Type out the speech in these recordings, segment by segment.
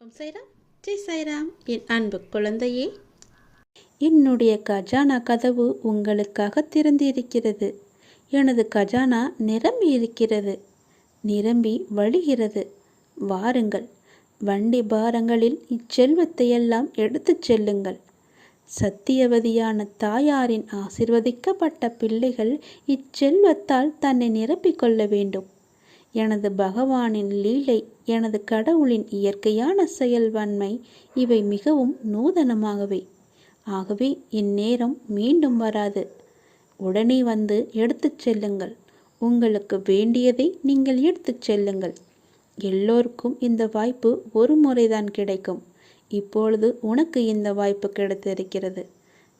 ஓம் சைராம். ஜெய் சைராம் என் அன்பு குழந்தையே. என்னுடைய கஜானா கதவு உங்களுக்காக திறந்திருக்கிறது. எனது கஜானா நிரம்பி இருக்கிறது. நிரம்பி வழிகிறது. வாருங்கள் வண்டி பாரங்களில் இச்செல்வத்தை எல்லாம் எடுத்துச் செல்லுங்கள். சத்தியவதியான தாயாரின் ஆசிர்வதிக்கப்பட்ட பிள்ளைகள் இச்செல்வத்தால் தன்னை நிரப்பிக்கொள்ள வேண்டும். எனது பகவானின் லீலை எனது கடவுளின் இயற்கையான செயல்வன்மை இவை மிகவும் நூதனமாகவே. ஆகவே இந்நேரம் மீண்டும் வராது. உடனே வந்து எடுத்துச் செல்லுங்கள். உங்களுக்கு வேண்டியதை நீங்கள் எடுத்துச் செல்லுங்கள். எல்லோருக்கும் இந்த வாய்ப்பு ஒரு முறைதான் கிடைக்கும். இப்பொழுது உனக்கு இந்த வாய்ப்பு கிடைத்திருக்கிறது.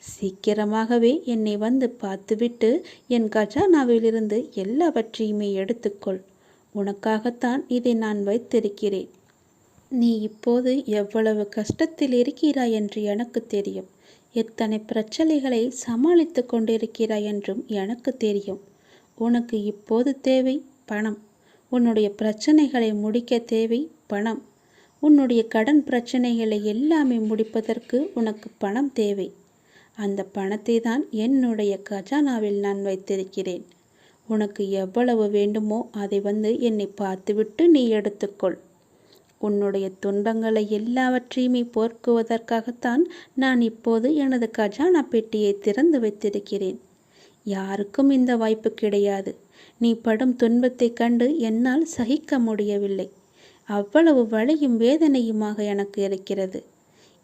சீக்கிரமாகவே என்னை வந்து பார்த்துவிட்டு என் கஜானாவிலிருந்து எல்லாவற்றையுமே எடுத்துக்கொள். உனக்காகத்தான் இதை நான் வைத்திருக்கிறேன். நீ இப்போது எவ்வளவு கஷ்டத்தில் இருக்கிறாய் என்று எனக்கு தெரியும். எத்தனை பிரச்சனைகளை சமாளித்து கொண்டிருக்கிறாய் என்றும் எனக்கு தெரியும். உனக்கு இப்போது தேவை பணம். உன்னுடைய பிரச்சனைகளை முடிக்க தேவை பணம். உன்னுடைய கடன் பிரச்சனைகளை எல்லாமே முடிப்பதற்கு உனக்கு பணம் தேவை. அந்த பணத்தை தான் என்னுடைய கஜானாவில் நான் வைத்திருக்கிறேன். உனக்கு எவ்வளவு வேண்டுமோ அதை வந்து என்னை பார்த்துவிட்டு நீ எடுத்துக்கொள். உன்னுடைய துன்பங்களை எல்லாவற்றையுமே போர்க்குவதற்காகத்தான் நான் இப்போது எனது கஜானா பெட்டியை திறந்து வைத்திருக்கிறேன். யாருக்கும் இந்த வாய்ப்பு கிடையாது. நீ படும் துன்பத்தைக் கண்டு என்னால் சகிக்க முடியவில்லை. அவ்வளவு வழியும் வேதனையுமாக எனக்கு இருக்கிறது.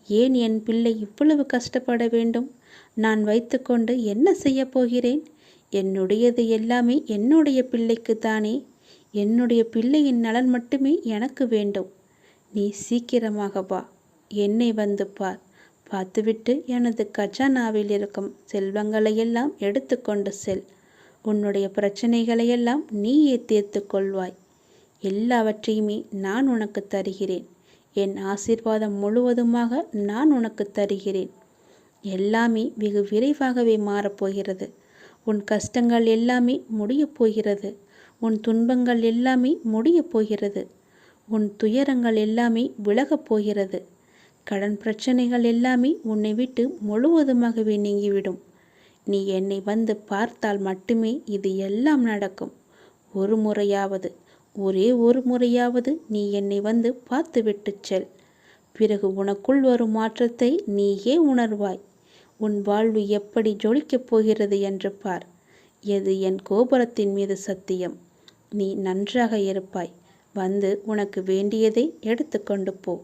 ஏன் என் பிள்ளை இவ்வளவு கஷ்டப்பட வேண்டும்? நான் வைத்துக்கொண்டு என்ன செய்யப்போகிறேன் என்னுடையது எல்லாமே என்னுடைய பிள்ளைக்கு தானே. என்னுடைய பிள்ளையின் நலன் மட்டுமே எனக்கு வேண்டும். நீ சீக்கிரமாக வா. என்னை வந்து பார். பார்த்துவிட்டு எனது கஜானாவில் இருக்கும் செல்வங்களையெல்லாம் எடுத்துக்கொண்டு செல். உன்னுடைய பிரச்சனைகளையெல்லாம் நீயே தீர்த்து கொள்வாய். எல்லாவற்றையுமே நான் உனக்கு தருகிறேன். என் ஆசீர்வாதம் முழுவதுமாக நான் உனக்கு தருகிறேன். எல்லாமே வெகு விரைவாகவே மாறப்போகிறது உன் கஷ்டங்கள் எல்லாமே முடியப் போகிறது. உன் துன்பங்கள் எல்லாமே முடியப் போகிறது. உன் துயரங்கள் எல்லாமே விலகப் போகிறது. கடன் பிரச்சனைகள் எல்லாமே உன்னை விட்டு முழுவதுமாகவே நீங்கிவிடும். நீ என்னை வந்து பார்த்தால் மட்டுமே இது எல்லாம் நடக்கும். ஒரு முறையாவது ஒரே ஒரு முறையாவது நீ என்னை வந்து பார்த்துவிட்டு செல். பிறகு உனக்குள் வரும் மாற்றத்தை நீயே உணர்வாய். உன் வாழ்வு எப்படி ஜொலிக்கப் போகிறது என்று பார். எது என் கோபுரத்தின் மீது சத்தியம்? நீ நன்றாக இருப்பாய். வந்து உனக்கு வேண்டியதை எடுத்துக்கொண்டு போ.